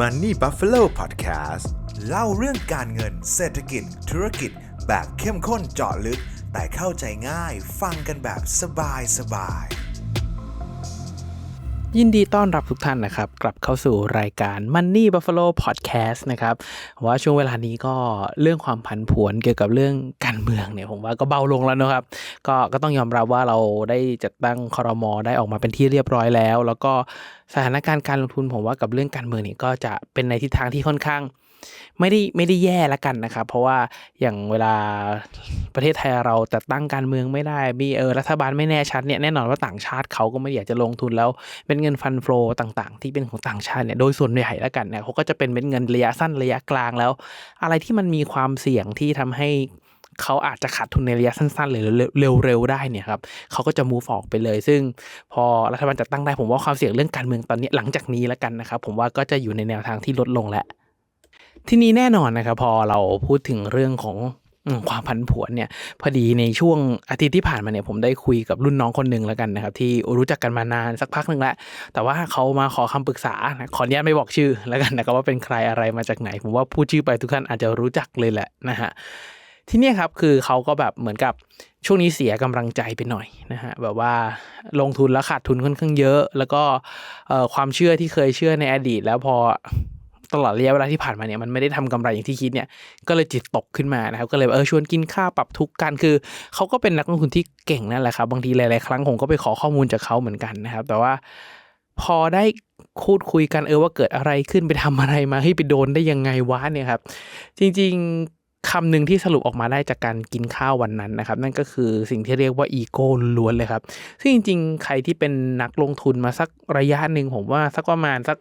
Money Buffalo Podcast เล่าเรื่องการเงินเศรษฐกิจ ธุรกิจ แบบเข้มข้นเจาะลึก แต่เข้าใจง่าย ฟังกันแบบสบายสบาย ยินดีต้อนรับทุกท่านนะครับ กลับเข้าสู่รายการ Money Buffalo Podcast นะครับว่าช่วงเวลานี้ก็เรื่องความผันผวนเกี่ยวกับเรื่องการเมืองเนี่ยผมว่าก็เบาลงแล้วนะครับ ก็ก็ต้องยอมรับว่าเราได้จัดตั้งคอรมอได้ออกมาเป็นที่เรียบร้อยแล้ว แล้วก็สถานการณ์การลงทุนผมว่ากับเรื่องการเมืองนี่ก็จะเป็นในทิศทางที่ค่อนข้าง ไม่ได้ไม่ได้แย่ละกันนะครับ เพราะว่าอย่างเวลาประเทศไทยเราจัดตั้งการเมืองไม่ได้มีเออรัฐบาลไม่แน่ชัดเนี่ยแน่นอนว่าต่างชาติเขาก็ไม่อยากจะลงทุนแล้วเป็นเงินฟันโฟลต่าง ๆ ที่เป็นของต่างชาติเนี่ยโดยส่วนใหญ่ละกันเนี่ยเขาก็จะเป็นเป็นเงินระยะสั้นระยะกลางแล้ว อะไรที่มันมีความเสี่ยงที่ทำให้เขาอาจจะขาดทุนในระยะสั้นๆหรือเร็วๆได้เนี่ยครับเขาก็จะ move ออกไปเลย ซึ่งพอรัฐบาลจัดตั้งได้ผมว่าความเสี่ยงเรื่องการเมืองตอนนี้หลังจากนี้แล้วกันนะครับผมว่าก็จะอยู่ในแนวทางที่ลดลงแล้ว ทีนี้แน่นอนนะครับพอเราพูดถึงเรื่องของความผันผวนเนี่ยพอดีในช่วงอาทิตย์ที่ผ่านมาเนี่ยผมได้คุยกับรุ่นน้องคนหนึ่งแล้วกันนะครับที่รู้จักกันมานานสักพักหนึ่งแล้วแต่ว่าเขามาขอคำปรึกษาขออนุญาตไม่บอกชื่อแล้วกันนะครับว่าเป็นใครอะไรมาจากไหน ผมว่าพูดชื่อไปทุกท่านอาจจะรู้จักเลยแหละนะฮะที่นี่ครับคือเขาก็แบบเหมือนกับช่วงนี้เสียกำลังใจไปหน่อยนะฮะแบบว่าลงทุนแล้วขาดทุนค่อนข้างเยอะ แล้วก็ความเชื่อที่เคยเชื่อในอดีต แล้วพอ ลอดระยะเวลาที่ผ่านมาเนี่ยมันไม่ได้ทำกำไรอย่างที่คิดเนี่ยก็เลยจิตตกขึ้นมานะครับก็เลยเออชวนกินข้าวปรับทุกข์กันคือเขาก็เป็นนักลงทุนที่เก่งนั่นแหละครับบางทีหลายๆครั้งผมก็ไปขอข้อมูลจากเขาเหมือนกันนะครับ แต่ว่าพอได้พูดคุยกันเออว่าเกิดอะไรขึ้นไปทำอะไรมาให้ไปโดนได้ยังไงวะเนี่ยครับ จริงๆคำหนึ่งที่สรุปออกมาได้จากการกินข้าววันนั้นนะครับ นั่นก็คือสิ่งที่เรียกว่าอีโก้ล้วนเลยครับ ซึ่งจริงๆ ใครที่เป็นนักลงทุนมาสักระยะหนึ่งผมว่าสักประมาณสัก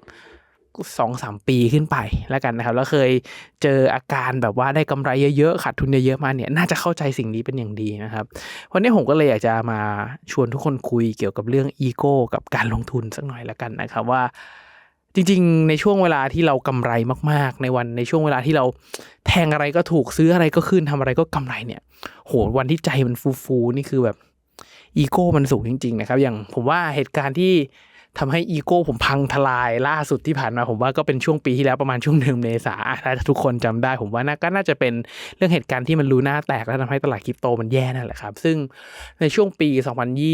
สองสามปีขึ้นไปแล้วกันนะครับ แล้วเคยเจออาการแบบว่าได้กำไรเยอะๆขาดทุนเยอะๆมาเนี่ยน่าจะเข้าใจสิ่งนี้เป็นอย่างดีนะครับวันนี้ผมก็เลยอยากจะมาชวนทุกคนคุยเกี่ยวกับเรื่องอีโก้กับการลงทุนสักหน่อยแล้วกันนะครับว่าจริงๆ ในช่วงเวลาที่เรากำไรมากๆ ในวันในช่วงเวลาที่เราแทงอะไรก็ถูกซื้ออะไรก็ขึ้นทำอะไรก็กำไรเนี่ย โหวันที่ใจมันฟูๆนี่คือแบบอีโก้มันสูงจริง ๆ นะครับ อย่างผมว่าเหตุการณ์ที่ ทำให้อีโก้ผมพังทลายล่าสุดที่ผ่านมาผมว่าก็เป็นช่วงปีที่แล้วประมาณช่วงเดือนเมษาถ้าทุกคนจำได้ผมว่าน่าก็น่าจะเป็นเรื่องเหตุการณ์ที่มันรู้หน้าแตกแล้วทำให้ตลาดคริปโตมันแย่นั่นแหละครับ ซึ่งในช่วงปี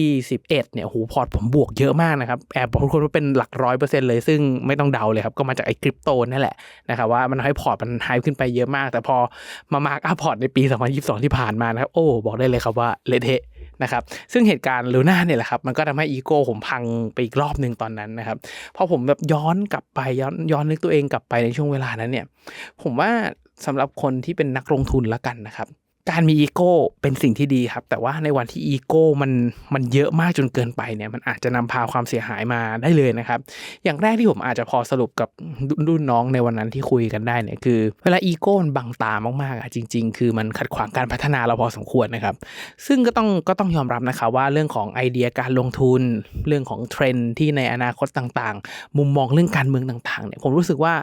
2021 เนี่ยโหพอร์ตผมบวกเยอะมากนะครับแอบบอกทุกคนว่าเป็นหลักร้อยเปอร์เซ็นต์เลย ซึ่งไม่ต้องเดาเลยครับ ก็มาจากไอ้คริปโตนั่นแหละนะครับว่ามันทำให้พอร์ตมันหายขึ้นไปเยอะมาก แต่พอมามาร์กอัพพอร์ตในปี 2022 ที่ผ่านมานะครับโอ้บอกได้เลยครับว่าเละเทะ นะครับซึ่งเหตุการณ์ลูน่าเนี่ยแหละครับมันก็ทำให้อีโก้ผมพังไปอีกรอบหนึ่งตอนนั้นนะครับพอผมแบบย้อนกลับไปย้อนย้อนนึกตัวเองกลับไปในช่วงเวลานั้นเนี่ยผมว่าสำหรับคนที่เป็นนักลงทุนละกันนะครับ การมีอีโก้เป็นสิ่งที่ดีครับ แต่ว่าในวันที่อีโก้มันมันเยอะมากจนเกินไปเนี่ยมันอาจจะนำพาความเสียหายมาได้เลยนะครับ อย่างแรกที่ผมอาจจะพอสรุปกับรุ่นน้องในวันนั้นที่คุยกันได้เนี่ยคือ เวลาอีโก้มันบังตามากๆอะจริง ๆ คือมันขัดขวางการพัฒนาเราพอสมควรนะครับ ซึ่งก็ต้องก็ต้องยอมรับนะครับว่าเรื่องของไอเดียการลงทุน เรื่องของเทรนด์ที่ในอนาคตต่างๆ มุมมองเรื่องการเมืองต่างๆเนี่ยผมรู้สึกว่า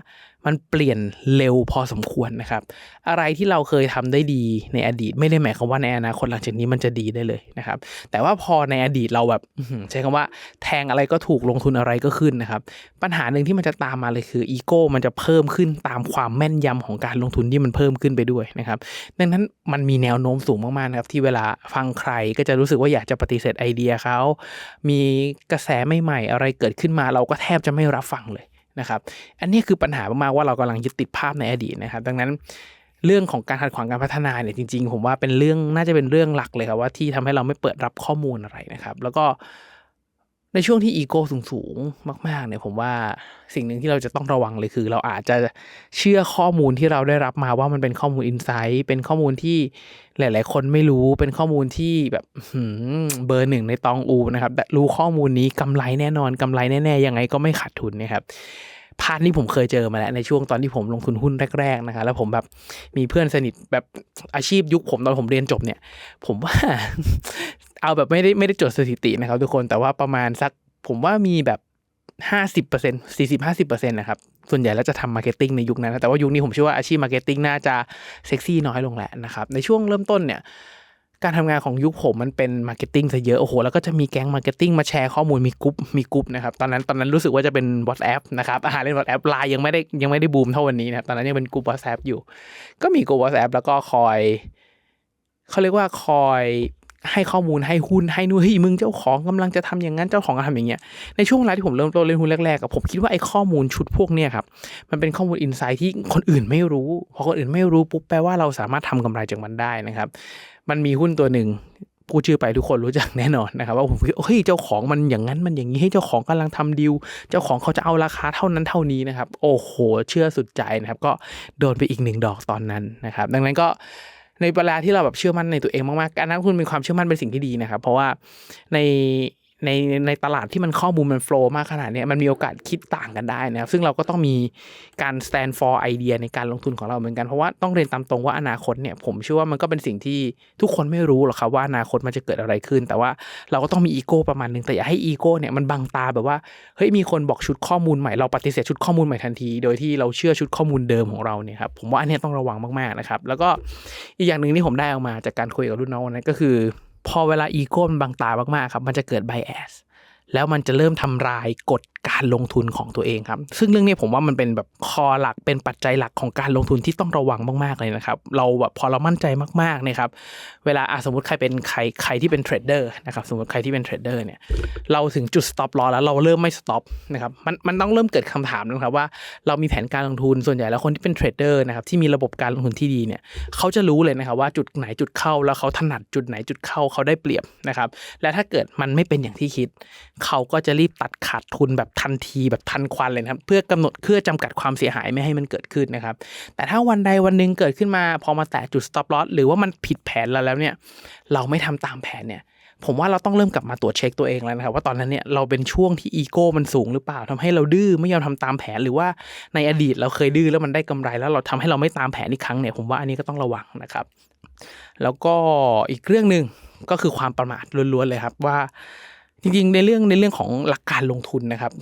มันเปลี่ยนเร็วพอสมควรนะครับ อะไรที่เราเคยทำได้ดีในอดีต ไม่ได้หมายความว่าในอนาคตหลังจากนี้มันจะดีได้เลยนะครับ แต่ว่าพอในอดีตเราแบบใช้คำว่าแทงอะไรก็ถูกลงทุนอะไรก็ขึ้นนะครับ ปัญหาหนึ่งที่มันจะตามมาเลยคืออีโก้มันจะเพิ่มขึ้นตามความแม่นยำของการลงทุนที่มันเพิ่มขึ้นไปด้วยนะครับดังนั้นมันมีแนวโน้มสูงมากๆนะครับที่เวลาฟังใครก็จะรู้สึกว่าอยากจะปฏิเสธไอเดียเขา มีกระแสใหม่ๆอะไรเกิดขึ้นมาเราก็แทบจะไม่รับฟังเลย นะครับอันนี้คือปัญหามากๆว่าเรากำลังยึดติดภาพในอดีตนะครับ ดังนั้นเรื่องของการขัดขวางการพัฒนาเนี่ยจริง ๆ ผมว่าเป็นเรื่องน่าจะเป็นเรื่องหลักเลยครับว่าที่ทำให้เราไม่เปิดรับข้อมูลอะไรนะครับ แล้วก็ ในช่วงที่อีโก้สูงๆ มาก ๆ เนี่ยผมว่าสิ่งหนึ่งที่เราจะต้องระวังเลยคือ เราอาจจะเชื่อข้อมูลที่เราได้รับมาว่ามันเป็นข้อมูลอินไซต์เป็นข้อมูลที่หลาย ๆ คนไม่รู้เป็นข้อมูลที่แบบเบอร์หนึ่งในตองอูนะครับแต่รู้ข้อมูลนี้กำไรแน่นอนกำไรแน่ ๆ ยังไงก็ไม่ขาดทุนนะครับ พาร์ทนี้ผมเคยเจอมาแล้วในช่วงตอนที่ผมลงทุนหุ้นแรกๆนะครับแล้วผมแบบมีเพื่อนสนิทแบบอาชีพยุคผมตอนผมเรียนจบเนี่ย ผมว่าเอาแบบไม่ได้ไม่ได้จดสถิตินะครับทุกคนแต่ว่าประมาณสักผมว่ามีแบบห้าสิบเปอร์เซ็นต์สี่สิบห้าสิบเปอร์เซ็นต์นะครับส่วนใหญ่แล้วจะทำมาร์เก็ตติ้งในยุคนั้น แต่ว่ายุคนี้ผมเชื่อว่าอาชีพมาร์เก็ตติ้งน่าจะเซ็กซี่น้อยลงแหละนะครับในช่วงเริ่มต้นเนี่ย การทำงานของยุคผมมันเป็นมาร์เก็ตติ้งซะเยอะโอ้โหแล้วก็จะมีแก๊งมาร์เก็ตติ้งมาแชร์ข้อมูลมีกรุ๊ปมีกรุ๊ปนะครับตอนนั้นตอนนั้นรู้สึกว่าจะเป็น WhatsApp นะครับอาหารเล่น WhatsApp ไลน์ยังไม่ได้ยังไม่ได้บูมเท่าวันนี้นะครับตอนนั้นยังเป็นกรุ๊ป WhatsApp อยู่ ก็มีกรุ๊ป WhatsApp แล้วก็คอยเขาเรียกว่าคอย ให้ข้อมูลให้หุ้นให้นู่นเฮ้ยมึงเจ้าของกำลังจะทำอย่างนั้นเจ้าของกำลังทำอย่างเงี้ยในช่วงเวลาที่ผมเริ่มต้นเล่นหุ้นแรกๆอะผมคิดว่าไอ้ข้อมูลชุดพวกเนี้ยครับมันเป็นข้อมูลอินไซต์ที่คนอื่นไม่รู้พอคนอื่นไม่รู้ปุ๊บแปลว่าเราสามารถทำกำไรจากมันได้นะครับ มันมีหุ้นตัวหนึ่งพูดชื่อไปทุกคนรู้จักแน่นอนนะครับว่าผมคิดเฮ้ยเจ้าของมันอย่างนั้นมันอย่างนี้ให้เจ้าของกำลังทำดีลเจ้าของเขาจะเอาราคาเท่านั้นเท่านี้นะครับ โอ้โห เชื่อสุดใจนะครับ ก็โดนไปอีกหนึ่งดอกตอนนั้นนะครับ ดังนั้นก็ ในเวลาที่เราแบบเชื่อมั่นในตัวเองมากๆการนั้นคุณมีความเชื่อมั่นเป็นสิ่งที่ดีนะครับ เพราะว่าใน ในในตลาดที่มันข้อมูลมันโฟล์มากขนาดนี้มันมีโอกาสคิดต่างกันได้นะครับ ซึ่งเราก็ต้องมีการ stand for ไอเดียในการลงทุนของเราเหมือนกัน เพราะว่าต้องเรียนตามตรงว่าอนาคตเนี่ยผมเชื่อว่ามันก็เป็นสิ่งที่ทุกคนไม่รู้หรอกครับว่าอนาคตมันจะเกิดอะไรขึ้น แต่ว่าเราก็ต้องมีอีโก้ประมาณหนึงแต่อย่าให้อีโก้เนี่ยมันบังตาแบบว่าเฮ้ยมีคนบอกชุดข้อมูลใหม่เราปฏิเสธชุดข้อมูลใหม่ทันที โดยที่เราเชื่อชุดข้อมูลเดิมของเราเนี่ยครับผมว่าอันนี้ต้องระวังมากๆนะครับแล้วก็อีกอย่างหนึ่งที่ผมได้ออกมาจากการคุยกับรุ่นน้องนนั้นก็คือ พอเวลาอีโก้มันบังตามากๆครับ มันจะเกิดไบแอสแล้วมันจะเริ่มทำลายกฎ การลงทุนของตัวเองครับ ซึ่งเรื่องนี้ผมว่ามันเป็นแบบคอหลักเป็นปัจจัยหลักของการลงทุนที่ต้องระวังมากๆเลยนะครับ เราแบบพอเรามั่นใจมากๆเนี่ยครับเวลาสมมติใครเป็นใครใครที่เป็นเทรดเดอร์นะครับสมมติใครที่เป็นเทรดเดอร์เนี่ยเราถึงจุด stop loss แล้วเราเริ่มไม่ stop นะครับมันมันต้องเริ่มเกิดคำถามนะครับว่าเรามีแผนการลงทุนส่วนใหญ่แล้วคนที่เป็นเทรดเดอร์นะครับที่มีระบบการลงทุนที่ดีเนี่ยเขาจะรู้เลยนะครับว่าจุดไหนจุดเข้าแล้วเขาถนัดจุดไหนจุดเข้าเขาได้เปรียบนะครับและถ้าเกิดมันไม่เป็นอย่างที่คิด เขาก็จะรีบตัดขาดทุนแบบทันทีแบบทันควันเลยนะครับ เพื่อกำหนดเพื่อจำกัดความเสียหายไม่ให้มันเกิดขึ้นนะครับ แต่ถ้าวันใดวันหนึ่งเกิดขึ้นมา พอมาแตะจุด stop loss หรือว่ามันผิดแผนเราแล้วเนี่ย เราไม่ทำตามแผนเนี่ยผมว่าเราต้องเริ่มกลับมาตรวจเช็คตัวเองแล้วนะครับว่าตอนนั้นเนี่ยเราเป็นช่วงที่อีโก้มันสูงหรือเปล่าทำให้เราดื้อไม่ยอมทำตามแผนหรือว่าในอดีตเราเคยดื้อแล้วมันได้กำไรแล้วเราทำให้เราไม่ตามแผนอีกครั้งเนี่ยผมว่าอันนี้ก็ต้องระวังนะครับ แล้วก็อีกเรื่องหนึ่งก็คือความประมาทล้วนๆเลยครับว่า จริงๆในเรื่องในเรื่องของหลักการลงทุนนะครับ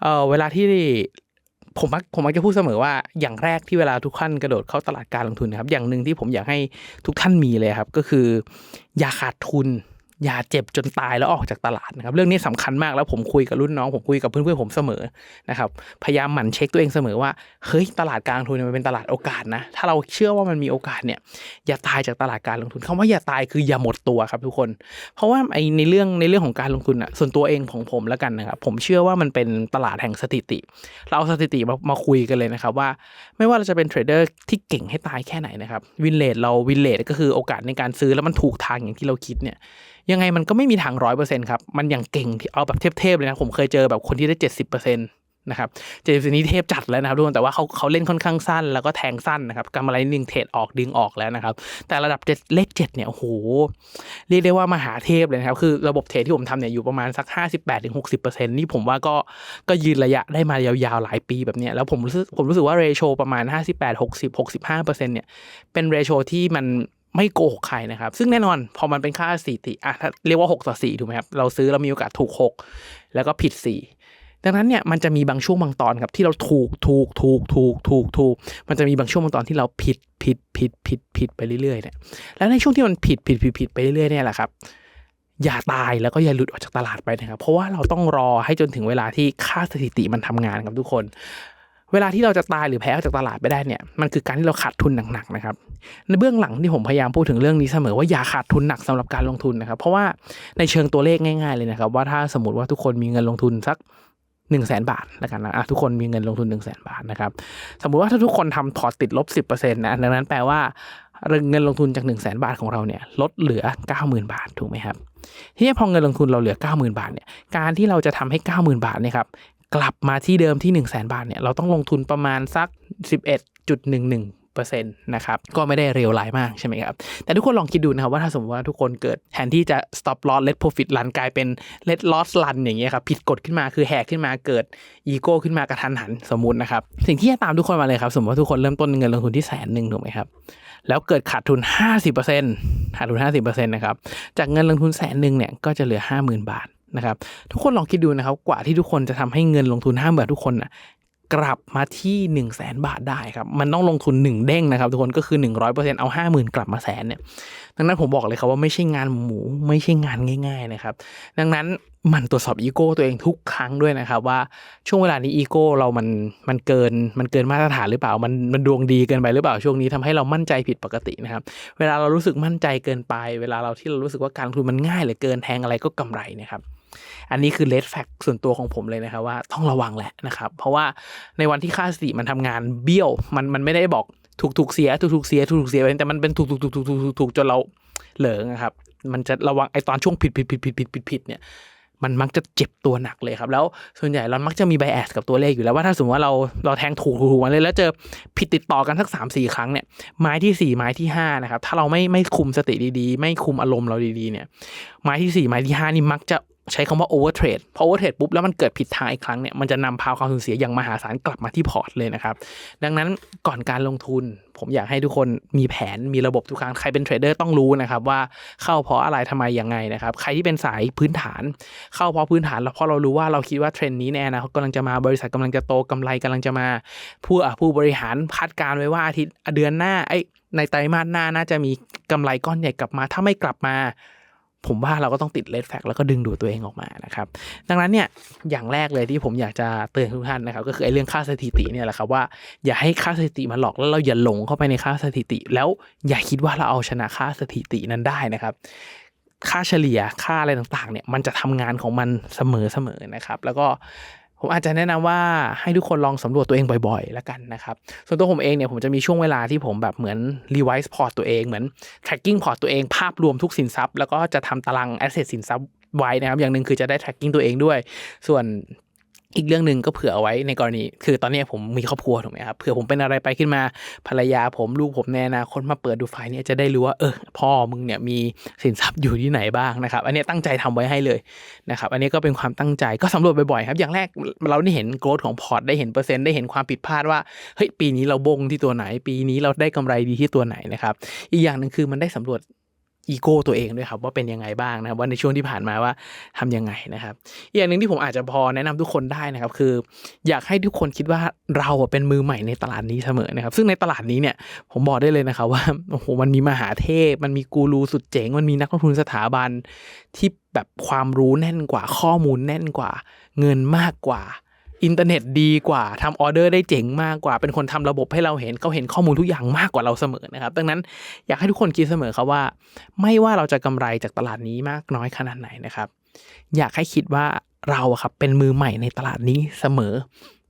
เออเวลาที่ผมมักผมมักจะพูดเสมอว่าอย่างแรกที่เวลาทุกท่านกระโดดเข้าตลาดการลงทุนนะครับ อย่างหนึ่งที่ผมอยากให้ทุกท่านมีเลยครับ ก็คือ อย่าขาดทุน อย่าเจ็บจนตายแล้วออกจากตลาดนะครับเรื่องนี้สำคัญมากแล้วผมคุยกับรุ่นน้องผมคุยกับเพื่อนๆผมเสมอนะครับพยายามหมั่นเช็คตัวเองเสมอว่าเฮ้ยตลาดการลงทุนมันเป็นตลาดโอกาสนะถ้าเราเชื่อว่ามันมีโอกาสเนี่ยอย่าตายจากตลาดการลงทุนคำว่าอย่าตายคืออย่าหมดตัวครับทุกคน เพราะว่าไอในเรื่องในเรื่องของการลงทุนอะส่วนตัวเองของผมแล้วกันนะครับผมเชื่อว่ามันเป็นตลาดแห่งสถิติ เราเอาสถิติมามาคุยกันเลยนะครับว่า ไม่ว่าเราจะเป็นเทรดเดอร์ที่เก่งให้ตายแค่ไหนนะครับวินเลทเราวินเลทก็คือโอกาสในการซื้อแล้วมันถูกทางอย่างที่เราคิดเนี่ย ยังไงมันก็ไม่มีทางร้อยเปอร์เซ็นต์ครับ มันอย่างเก่งที่เอาแบบเทพๆเลยนะ ผมเคยเจอแบบคนที่ได้เจ็ดสิบเปอร์เซ็นต์นะครับเจมส์นี้เทพจัดแล้วนะครับทุกคนแต่ว่าเขาเขาเล่นค่อนข้างสั้น แล้วก็แทงสั้นนะครับกำไรนึงเทรดออกดึงออกแล้วนะครับ แต่ระดับเจ็ดเลขเจ็ดเนี่ยโอ้โหเรียกได้ว่ามหาเทพเลยนะครับคือระบบเทรดที่ผมทำเนี่ยอยู่ประมาณสักห้าสิบแปดถึงหกสิบเปอร์เซ็นต์นี่ผมว่าก็ก็ยืนระยะได้มายาวๆหลายปีแบบเนี้ยแล้วผมรู้สึกผมรู้สึกว่าเรโชประมาณห้าสิบแปดหกสิบหกสิบห้าเปอร์เซ็นต์เนี่ยเป็นเรโชที่มัน ไม่โกหกใครนะครับ ซึ่งแน่นอนพอมันเป็นค่าสถิติอะเรียกว่า 6 ต่อ 4 ถูกไหมครับ เราซื้อเรามีโอกาสถูก 6 แล้วก็ผิด 4 ดังนั้นเนี่ยมันจะมีบางช่วงบางตอนครับที่เราถูกถูกถูกถูกถูกถูกมันจะมีบางช่วงบางตอนที่เราผิดผิดผิดผิดผิดไปเรื่อยๆเนี่ยแล้วในช่วงที่มันผิดผิดผิดผิดไปเรื่อยๆเนี่ยแหละครับอย่าตายแล้วก็อย่าหลุดออกจากตลาดไปนะครับ เพราะว่าเราต้องรอให้จนถึงเวลาที่ค่าสถิติมันทำงานครับทุกคน เวลาที่เราจะตายหรือแพ้ออกจากตลาดไปได้เนี่ยมันคือการที่เราขาดทุนหนักๆนะครับในเบื้องหลังที่ผมพยายามพูดถึงเรื่องนี้เสมอว่าอย่าขาดทุนหนักสำหรับการลงทุนนะครับเพราะว่าในเชิงตัวเลขง่ายๆเลยนะครับว่าถ้าสมมติว่าทุกคนมีเงินลงทุนสัก1นึ่งแสนบาทแล้วกันนะะทุกคนมีเงินลงทุน1นึ่งแสนบาทนะครับสมมุติว่าถ้าทุกคนทำพอร์ตติดลบ 10%นะดังนั้นแปลว่าเงินลงทุนจาก1นึ่งแสนบาทของเราเนี่ยลดเหลือ 90,000 บาทถูกไหมครับทีนี้พอเงินลงทุนเราเหลือ 90,000 บาทเนี่ยการที่เราจะทำให้ 90,000 บาทเนี่ยครับ กลับมาที่เดิมที่ 1 0 0 0 0แบาทเนี่ยเราต้องลงทุนประมาณสัก 11.11เปอร์เซ็นต์นะครับก็ไม่ได้เร็วร้ายมากใช่ไหมครับ แต่ทุกคนลองคิดดูนะครับว่าถ้าสมมติว่าทุกคนเกิดแทนที่จะ stop loss let profit run กลายเป็น let loss run อย่างเงี้ยครับ ผิดกฎขึ้นมาคือแหกขึ้นมาเกิดอีโก้ขึ้นมากระทันหันสมมุตินะครับ สิ่งที่จะตามทุกคนมาเลยครับ สมมติว่าทุกคนเริ่มต้นเงินลงทุนที่แสนหนึ่งถูกไหมครับ แล้วเกิดขาดทุน 50%ขาดทุน 50%นะครับจากเงินลงทุนแสนหนึ่งเนี่ยก็จะเหลือ 50,000 บาท นะครับทุกคนลองคิดดูนะครับกว่าที่ทุกคนจะทำให้เงินลงทุนห้าหมื่นทุกคนน่ะกลับมาที่1 0 0 0 0แสนบาทได้ครับมันต้องลงทุน 1 เด้งนะครับ ทุกคนก็คือ 100%เอา 50,000 กลับมาแสนเนี่ยดังนั้นผมบอกเลยครับว่าไม่ใช่งานหมูไม่ใช่งานง่าย ๆนะครับ ดังนั้นมันตรวจสอบอีโก้ตัวเองทุกครั้งด้วยนะครับ ว่าช่วงเวลานี้อีโก้เรามันมันเกินมันเกินมาตรฐานหรือเปล่า มันมันดวงดีเกินไปหรือเปล่าช่วงนี้ทำให้เรามั่นใจผิดปกตินะครับ เวลาเรารู้สึกมั่นใจเกินไป เวลาเราที่เรารู้สึกว่าการลงทุนมันง่ายเหลือเกินแทงอะไรก็กำไรนะครับ อันนี้คือเลดแฟกส่วนตัวของผมเลยนะครับว่าต้องระวังแหละนะครับ เพราะว่าในวันที่ค่าสติมันทำงานเบี้ยว มันมันไม่ได้บอกถูกถูกเสียถูกถูกเสียถูกถูกเสียไปแต่มันเป็นถูกถูกถูกถูกถูกถูกถูกจนเราเหลิงนะครับ มันจะระวังไอตอนช่วงผิดผิดผิดผิดผิดผิดผิดเนี่ยมันมักจะเจ็บตัวหนักเลยครับ แล้วส่วนใหญ่เรามักจะมีไบแอสกับตัวเลขอยู่แล้วว่าถ้าสมมติว่าเราเราแทงถูกถูกถูกมาเลยแล้วเจอผิดติดต่อกันสักสามสี่ครั้งเนี่ยไม้ที่สี่ไม้ที่ห้านะครับถ้าเราไม่ไม่คุมสติดีๆ ไม่คุมอารมณ์เราดีๆเนี่ยไม้ที่สี่ไม้ที่ห้านี่มักจะ ใช้คำว่าโอเวอร์เทรดพอโอเวอร์เทรดปุ๊บแล้วมันเกิดผิดทางอีกครั้งเนี่ยมันจะนำพาความสูญเสียอย่างมหาศาลกลับมาที่พอร์ตเลยนะครับ ดังนั้นก่อนการลงทุน ผมอยากให้ทุกคนมีแผนมีระบบทุกครั้งใครเป็นเทรดเดอร์ต้องรู้นะครับว่าเข้าเพราะอะไรทำไมยังไงนะครับ ใครที่เป็นสายพื้นฐาน เข้าเพราะพื้นฐานแล้วเพราะเรารู้ว่าเราคิดว่าเทรนด์นี้แน่นะกำลังจะมาบริษัทกำลังจะโตกำไรกำลังจะมาผู้อะผู้บริหารคาดการไว้ว่าอาทิตย์เดือนหน้าไอ้ในไตรมาสหน้าน่าจะมีกำไรก้อนใหญ่กลับมา ถ้าไม่กลับมา ผมว่าเราก็ต้องติดเลดแฟกแล้วก็ดึงดูดตัวเองออกมานะครับดังนั้นเนี่ยอย่างแรกเลยที่ผมอยากจะเตือนทุกท่านนะครับก็คือไอ้เรื่องค่าสถิติเนี่ยแหละครับว่าอย่าให้ค่าสถิติมาหลอกแล้วเราอย่าหลงเข้าไปในค่าสถิติ แล้วอย่าคิดว่าเราเอาชนะค่าสถิตินั้นได้นะครับค่าเฉลี่ยค่าอะไรต่างๆเนี่ยมันจะทำงานของมันเสมอๆนะครับ แล้วก็ ผมอาจจะแนะนำว่าให้ทุกคนลองสำรวจตัวเองบ่อยๆ แล้วกันนะครับ ส่วนตัวผมเองเนี่ยผมจะมีช่วงเวลาที่ผมแบบเหมือนรีไวซ์พอร์ตตัวเองเหมือน tracking พอร์ตตัวเองภาพรวมทุกสินทรัพย์แล้วก็จะทำตาราง asset สินทรัพย์ไว้นะครับ อย่างหนึ่งคือจะได้ tracking ตัวเองด้วย ส่วน อีกเรื่องหนึ่งก็เผื่อเอาไว้ในกรณี คือตอนนี้ผมมีครอบครัวถูกไหมครับเผื่อผมเป็นอะไรไปขึ้นมาภรรยาผมลูกผมในอนาคตมาเปิดดูไฟล์นี่จะได้รู้ว่าเออพ่อมึงเนี่ยมีสินทรัพย์อยู่ที่ไหนบ้างนะครับ อันนี้ตั้งใจทำไว้ให้เลยนะครับ อันนี้ก็เป็นความตั้งใจก็สำรวจบ่อยๆครับ อย่างแรกเราได้เห็นโกรธของพอร์ตได้เห็นเปอร์เซ็นต์ได้เห็นความผิดพลาดว่าเฮ้ยปีนี้เราบงที่ตัวไหน ปีนี้เราได้กำไรดีที่ตัวไหนนะครับ อีกอย่างหนึ่งคือมันได้สำรวจ อีโก้ตัวเองด้วยครับว่าเป็นยังไงบ้างนะครับว่าในช่วงที่ผ่านมาว่าทำยังไงนะครับอีกอย่างหนึ่งที่ผมอาจจะพอแนะนำทุกคนได้นะครับ คือ อยากให้ทุกคนคิดว่าเราเป็นมือใหม่ในตลาดนี้เสมอนะครับ ซึ่งในตลาดนี้เนี่ยผมบอกได้เลยนะครับว่าโอ้โหมันมีมหาเทพ มันมีกูรูสุดเจ๋ง มันมีนักลงทุนสถาบันที่แบบความรู้แน่นกว่าข้อมูลแน่นกว่า เงินมากกว่า อินเทอร์เน็ตดีกว่าทำออเดอร์ได้เจ๋งมากกว่า เป็นคนทำระบบให้เราเห็นเขาเห็นข้อมูลทุกอย่างมากกว่าเราเสมอนะครับ ดังนั้นอยากให้ทุกคนคิดเสมอครับว่า ไม่ว่าเราจะกำไรจากตลาดนี้มากน้อยขนาดไหนนะครับ อยากให้คิดว่าเราอะครับเป็นมือใหม่ในตลาดนี้เสมอ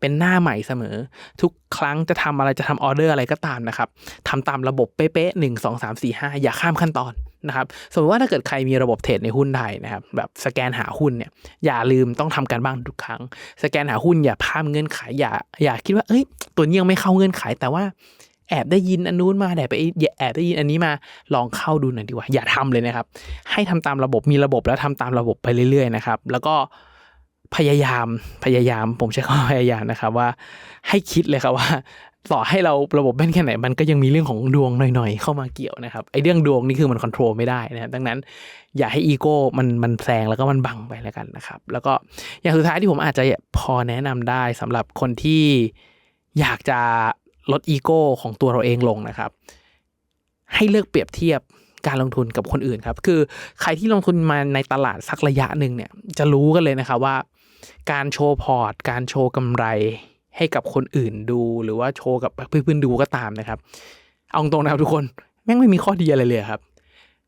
เป็นหน้าใหม่เสมอ ทุกครั้งจะทำอะไรจะทำออเดอร์อะไรก็ตามนะครับทำตามระบบเป๊ะๆหนึ่งสองสามสี่ห้าอย่าข้ามขั้นตอน นะครับสมมติว่าถ้าเกิดใครมีระบบเทรดในหุ้นไทยนะครับแบบสแกนหาหุ้นเนี่ยอย่าลืมต้องทำการบ้างทุกครั้ง สแกนหาหุ้นอย่าพลามเงื่อนไขอย่าอย่าคิดว่าเอ้ยตัวนี้ยังไม่เข้าเงื่อนไขแต่ว่าแอบได้ยินอันนู้นมาแอบไปแอบได้ยินอันนี้มาลองเข้าดูหน่อยดีกว่า อย่าทำเลยนะครับ ให้ทำตามระบบมีระบบแล้วทำตามระบบไปเรื่อยๆนะครับ แล้วก็พยายามพยายามผมใช้คำพยายามนะครับว่าให้คิดเลยครับว่า ต่อให้เราระบบแม่นแค่ไหนมันก็ยังมีเรื่องของดวงหน่อยๆ เข้ามาเกี่ยวนะครับไอ้เรื่องดวงนี่คือมันควบคุมไม่ได้นะครับดังนั้น อย่าให้อีโก้มันมันแซงแล้วก็มันบังไปแล้วกันนะครับ แล้วก็อย่างสุดท้ายที่ผมอาจจะพอแนะนำได้สำหรับคนที่อยากจะลดอีโก้ของตัวเราเองลงนะครับ ให้เลือกเปรียบเทียบการลงทุนกับคนอื่นครับ คือใครที่ลงทุนมาในตลาดสักระยะหนึ่งเนี่ยจะรู้กันเลยนะครับว่า การโชว์พอร์ต การโชว์กำไร ให้กับคนอื่นดูหรือว่าโชว์กับเพื่อนๆดูก็ตามนะครับ เอาตรงนะครับทุกคนแม่งไม่มีข้อดีอะไรเลยครับ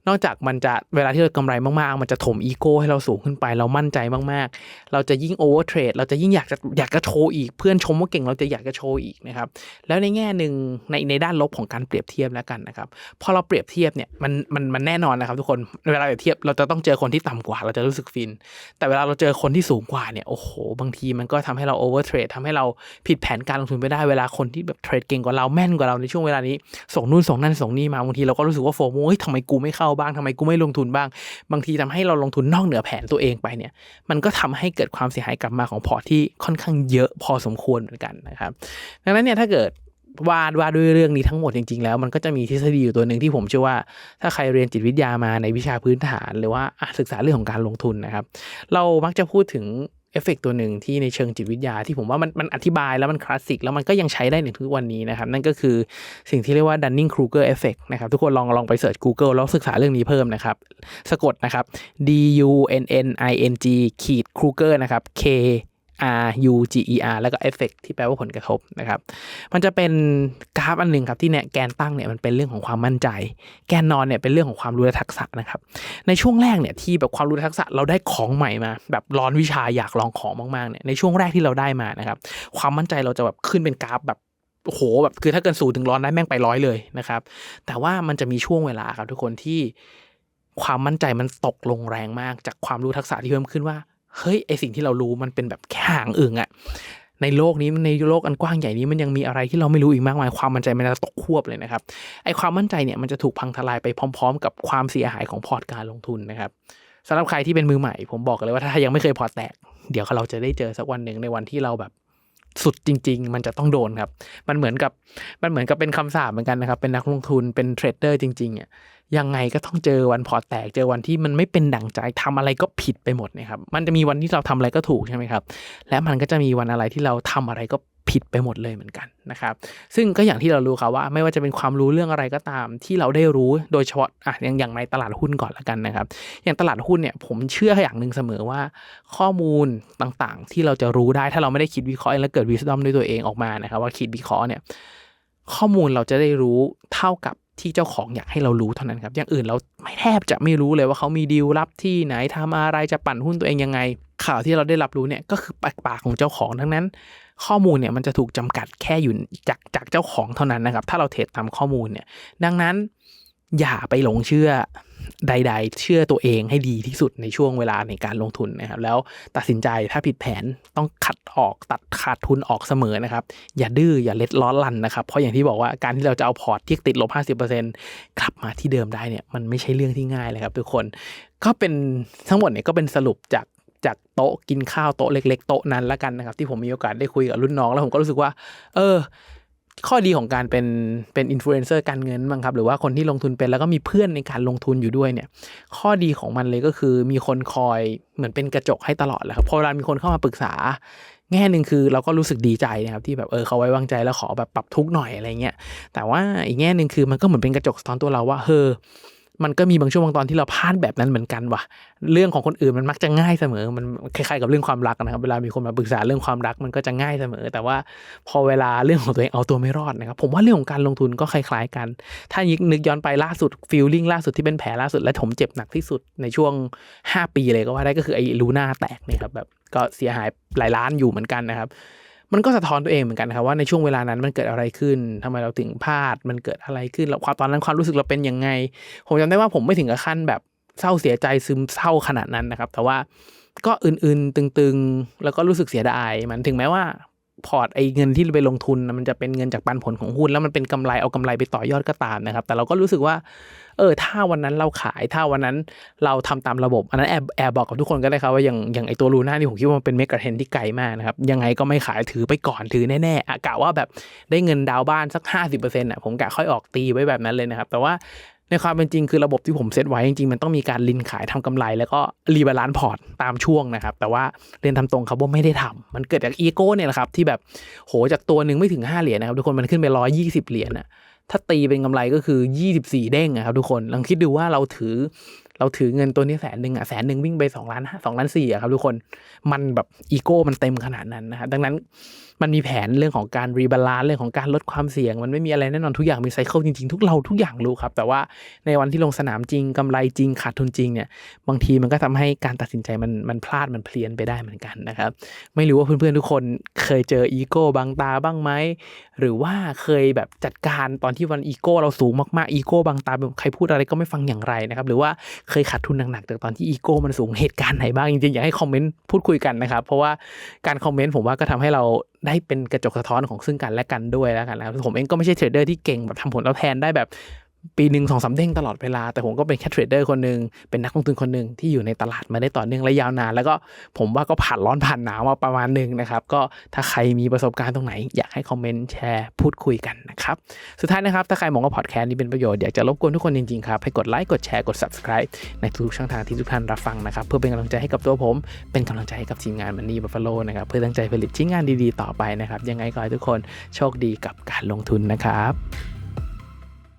นอกจากมันจะเวลาที่เรากำไรมากๆ มันจะถมอีโก้ให้เราสูงขึ้นไป เรามั่นใจมากๆ เราจะยิ่งโอเวอร์เทรดเราจะยิ่งอยากจะอยากจะโชว์อีก เพื่อนชมว่าเก่งเราจะอยากจะโชว์อีกนะครับ แล้วในแง่หนึ่งในในด้านลบของการเปรียบเทียบแล้วกันนะครับ พอเราเปรียบเทียบเนี่ยมันมันมันแน่นอนนะครับทุกคน เวลาเปรียบเทียบเราจะต้องเจอคนที่ต่ำกว่า เราจะรู้สึกฟิน แต่เวลาเราเจอคนที่สูงกว่าเนี่ย โอ้โห บางทีมันก็ทำให้เราโอเวอร์เทรดทำให้เราผิดแผนการลงทุนไปได้ เวลาคนที่แบบเทรดเก่งกว่าเราแม่นกว่าเราในช่วงเวลานี้ส่งนู่นส่งนั่นส่งนี่มา บางทีเราก็รู้สึกว่าโฟมเฮ้ยทำไมกูไม่เข้าบ้างทำไมกูไม่ลงทุนบ้าง บางทีทำให้เราลงทุนนอกเหนือแผนตัวเองไปเนี่ย มันก็ทำให้เกิดความเสียหายกลับมาของพอร์ตที่ค่อนข้างเยอะพอสมควรเหมือนกันนะครับ ดังนั้นเนี่ยถ้าเกิดวาดว่าด้วยเรื่องนี้ทั้งหมดจริงๆแล้วมันก็จะมีทฤษฎีอยู่ตัวหนึ่งที่ผมเชื่อว่า ถ้าใครเรียนจิตวิทยามาในวิชาพื้นฐาน หรือว่าศึกษาเรื่องของการลงทุนนะครับ เรามักจะพูดถึง เอฟเฟกตัวหนึ่งที่ในเชิงจิตวิทยาที่ผมว่ามันมันอธิบายแล้วมันคลาสสิกแล้วมันก็ยังใช้ได้ในทุกวันนี้นะครับ นั่นก็คือสิ่งที่เรียกว่า Dunning-Kruger effect นะครับทุกคนลองลองไปเสิร์ช Google แล้วศึกษาเรื่องนี้เพิ่มนะครับ สะกดนะครับ D U N N I N G ขีด Kruger นะครับ K R U G E R แล้วก็ effect ที่แปลว่าผลกระทบนะครับ มันจะเป็นกราฟอันหนึ่งครับที่เนี่ยแกนตั้งเนี่ยมันเป็นเรื่องของความมั่นใจ แกนนอนเนี่ยเป็นเรื่องของความรู้และทักษะนะครับ ในช่วงแรกเนี่ยที่แบบความรู้และทักษะเราได้ของใหม่มา แบบร้อนวิชาอยากลองของมากๆเนี่ยในช่วงแรกที่เราได้มานะครับ ความมั่นใจเราจะแบบขึ้นเป็นกราฟแบบโอ้โหแบบคือถ้าเกินศูนย์ถึงร้อนได้แม่งไปร้อยเลยนะครับ แต่ว่ามันจะมีช่วงเวลาครับทุกคนที่ความมั่นใจมันตกลงแรงมากจากความรู้ทักษะที่เพิ่มขึ้นว่า เฮ้ยไอสิ่งที่เรารู้มันเป็นแบบแค่หางอึ่งอะในโลกนี้ในโลกอันกว้างใหญ่นี้มันยังมีอะไรที่เราไม่รู้อีกมากมายความมั่นใจมันจะตกควบเลยนะครับไอความมั่นใจเนี่ยมันจะถูกพังทลายไปพร้อม ๆ กับความเสียหายของพอร์ตการลงทุนนะครับสำหรับใครที่เป็นมือใหม่ ผมบอกเลยว่าถ้ายังไม่เคยพอร์ตแตก เดี๋ยวเราจะได้เจอสักวันหนึ่งในวันที่เราแบบสุดจริง ๆ มันจะต้องโดนครับ มันเหมือนกับมันเหมือนกับเป็นคำสาปเหมือนกันนะครับ เป็นนักลงทุนเป็นเทรดเดอร์จริงๆอะ ยังไงก็ต้องเจอวันพอแตก เจอวันที่มันไม่เป็นดั่งใจทำอะไรก็ผิดไปหมดนะครับมันจะมีวันที่เราทำอะไรก็ถูกใช่ไหมครับ และมันก็จะมีวันอะไรที่เราทำอะไรก็ผิดไปหมดเลยเหมือนกันนะครับ ซึ่งก็อย่างที่เรารู้ครับว่า ไม่ว่าจะเป็นความรู้เรื่องอะไรก็ตามที่เราได้รู้โดยเฉพาะอะอย่างอย่างในตลาดหุ้นก่อนละกันนะครับ อย่างตลาดหุ้นเนี่ยผมเชื่ออย่างหนึ่งเสมอว่า ข้อมูลต่างๆ ที่เราจะรู้ได้ถ้าเราไม่ได้คิดวิเคราะห์เองแล้วเกิดวิส d อมด้วยตัวเองออกมานะครับ ว่าคิดวิเคราะห์เนี่ยข้อมูลเราจะได้รู้เท่ากับ ที่เจ้าของอยากให้เรารู้เท่านั้นครับ อย่างอื่นเราไม่แทบจะไม่รู้เลยว่าเขามีดีลลับที่ไหนทำอะไรจะปั่นหุ้นตัวเองยังไง ข่าวที่เราได้รับรู้เนี่ยก็คือปากปากของเจ้าของทั้งนั้น ข้อมูลเนี่ยมันจะถูกจำกัดแค่อยู่จากจากเจ้าของเท่านั้นนะครับ ถ้าเราเทรดตามข้อมูลเนี่ย ดังนั้นอย่าไปหลงเชื่อ ใด ๆ เชื่อตัวเองให้ดีที่สุดในช่วงเวลาในการลงทุนนะครับ แล้วตัดสินใจถ้าผิดแผนต้องขัดออกตัดขาดทุนออกเสมอนะครับ อย่าดื้ออย่าเล็ดล้อลันนะครับ เพราะอย่างที่บอกว่าการที่เราจะเอาพอร์ตที่ติดลบ 50%กลับมาที่เดิมได้เนี่ยมันไม่ใช่เรื่องที่ง่ายเลยครับทุกคนก็เป็นทั้งหมดเนี่ยก็เป็นสรุปจากจากโต๊ะกินข้าวโต๊ะเล็ก ๆ โต๊ะนั้นล้วกันนะครับ ที่ผมมีโอกาสได้คุยกับรุ่นน้องแล้วผมก็รู้สึกว่า เออ ข้อดีของการเป็นเป็นอินฟลูเอนเซอร์การเงินบ้างครับ หรือว่าคนที่ลงทุนเป็นแล้วก็มีเพื่อนในการลงทุนอยู่ด้วยเนี่ย ข้อดีของมันเลยก็คือมีคนคอยเหมือนเป็นกระจกให้ตลอดแหละครับพอเวลามีคนเข้ามาปรึกษา แง่หนึ่งคือเราก็รู้สึกดีใจนะครับที่แบบเออเขาไว้วางใจแล้วขอแบบปรับทุกหน่อยอะไรเงี้ยแต่ว่าอีกแง่หนึ่งคือมันก็เหมือนเป็นกระจกสะท้อนตัวเราว่าเฮอ มันก็มีบางช่วงบางตอนที่เราพลาดแบบนั้นเหมือนกันว่ะ เรื่องของคนอื่นมันมักจะง่ายเสมอ มันคล้ายๆกับเรื่องความรักนะครับ เวลามีคนมาปรึกษาเรื่องความรักมันก็จะง่ายเสมอ แต่ว่าพอเวลาเรื่องของตัวเองเอาตัวไม่รอดนะครับ ผมว่าเรื่องของการลงทุนก็คล้ายๆกัน ถ้ายิกนึกย้อนไปล่าสุดฟีลลิ่งล่าสุดที่เป็นแผลล่าสุดและผมเจ็บหนักที่สุดในช่วง 5 ปีเลยก็ว่าได้ก็คือไอ้ลูน่าแตกเนี่ยครับแบบก็เสียหายหลายล้านอยู่เหมือนกันนะครับ มันก็สะท้อนตัวเองเหมือนกันครับว่าในช่วงเวลานั้นมันเกิดอะไรขึ้นทำไมเราถึงพลาด มันเกิดอะไรขึ้นเราความตอนนั้นความรู้สึกเราเป็นยังไง ผมจำได้ว่าผมไม่ถึงกับขั้นแบบเศร้าเสียใจซึมเศร้าขนาดนั้นนะครับ แต่ว่าก็อื่นๆ ตึงๆ แล้วก็รู้สึกเสียดายมันถึงแม้ว่า พอร์ตไอ้เงินที่ไปลงทุนมันจะเป็นเงินจากปันผลของหุ้น แล้วมันเป็นกำไรเอากำไรไปต่อยอดก็ตามนะครับ แต่เราก็รู้สึกว่า เออ ถ้าวันนั้นเราขาย ถ้าวันนั้นเราทำตามระบบ อันนั้นแอบแอบบอกกับทุกคนก็ได้ครับว่าอย่างอย่างไอตัวลูน่านี่ผมคิดว่ามันเป็นเมกะเทรนที่ไกลมากนะครับ ยังไงก็ไม่ขายถือไปก่อนถือแน่ๆกะว่าแบบได้เงินดาวบ้านสัก 50%อะผมกะค่อยออกตีไว้แบบนั้นเลยนะครับ แต่ว่า ในความเป็นจริงคือระบบที่ผมเซตไว้จริงๆ มันต้องมีการลินขายทำกำไร แล้วก็รีบาลานซ์พอร์ตตามช่วงนะครับ แต่ว่าเรียนทำตรงครับว่าไม่ได้ทำมันเกิดจากอีโก้เนี่ยแหละครับที่แบบโหจากตัวหนึ่งไม่ถึง 5 เหรียญนะครับทุกคนมันขึ้นไป 120 เหรียญอะถ้าตีเป็นกำไรก็คือ 24 เด้งอะครับทุกคนลองคิดดูว่าเราถือเราถือเงินตัวนี้แสนหนึ่งอะแสนหนึ่งวิ่งไปสองล้านสองล้านสี่อะครับทุกคนมันแบบอีโก้มันเต็มขนาดนั้นนะฮะดังนั้น มันมีแผนเรื่องของการรีบาลานซ์เรื่องของการลดความเสี่ยง มันไม่มีอะไรแน่นอนทุกอย่างมีไซเคิลจริงๆ ทุกเราทุกอย่างรู้ครับ แต่ว่าในวันที่ลงสนามจริงกำไรจริงขาดทุนจริงเนี่ยบางทีมันก็ทำให้การตัดสินใจมันมันพลาดมันเพลียนไปได้เหมือนกันนะครับไม่รู้ว่าเพื่อนๆทุกคนเคยเจออีโก้บางตาบ้างไหมหรือว่าเคยแบบจัดการตอนที่วันอีโก้เราสูงมากๆอีโก้บางตาใครพูดอะไรก็ไม่ฟังอย่างไรนะครับหรือว่าเคยขาดทุนหนักๆแต่ตอนที่อีโก้มันสูงเหตุการณ์ไหนบ้างจริงๆอยากให้คอมเมนต์พูดคุยกันนะครับเพราะว่าการคอมเมนต์ผมว่าก็ทำให้เราได้เป็นกระจกสะท้อนของซึ่งกันและกันด้วยแล้วกันนะครับผมเองก็ไม่ใช่เทรดเดอร์ที่เก่งแบบทำผลตอบแทนได้แบบ ปีหนึ่งสองสามเด้งตลอดเวลา แต่ผมก็เป็นแค่เทรดเดอร์คนหนึ่งเป็นนักลงทุนคนหนึ่งที่อยู่ในตลาดมาได้ต่อเนื่องและยาวนาน แล้วก็ผมว่าก็ผ่านร้อนผ่านหนาวมาประมาณหนึ่งนะครับ ก็ถ้าใครมีประสบการณ์ตรงไหน อยากให้คอมเมนต์แชร์พูดคุยกันนะครับ สุดท้ายนะครับ ถ้าใครมองว่าพอดแคสต์นี้เป็นประโยชน์ อยากจะรบกวนทุกคนจริงๆครับ ให้กดไลค์กดแชร์กด subscribe ในทุกช่องทางที่ทุกท่านรับฟังนะครับเพื่อเป็นกำลังใจให้กับตัวผม เป็นกำลังใจให้กับทีมงาน Money Buffalo นะครับเพื่อตั้งใจผลิตชิ้นงานดีๆ ต่อไปนะครับยังไงก็ให้ทุกคนโชคดีกับการลงทุนนะครับ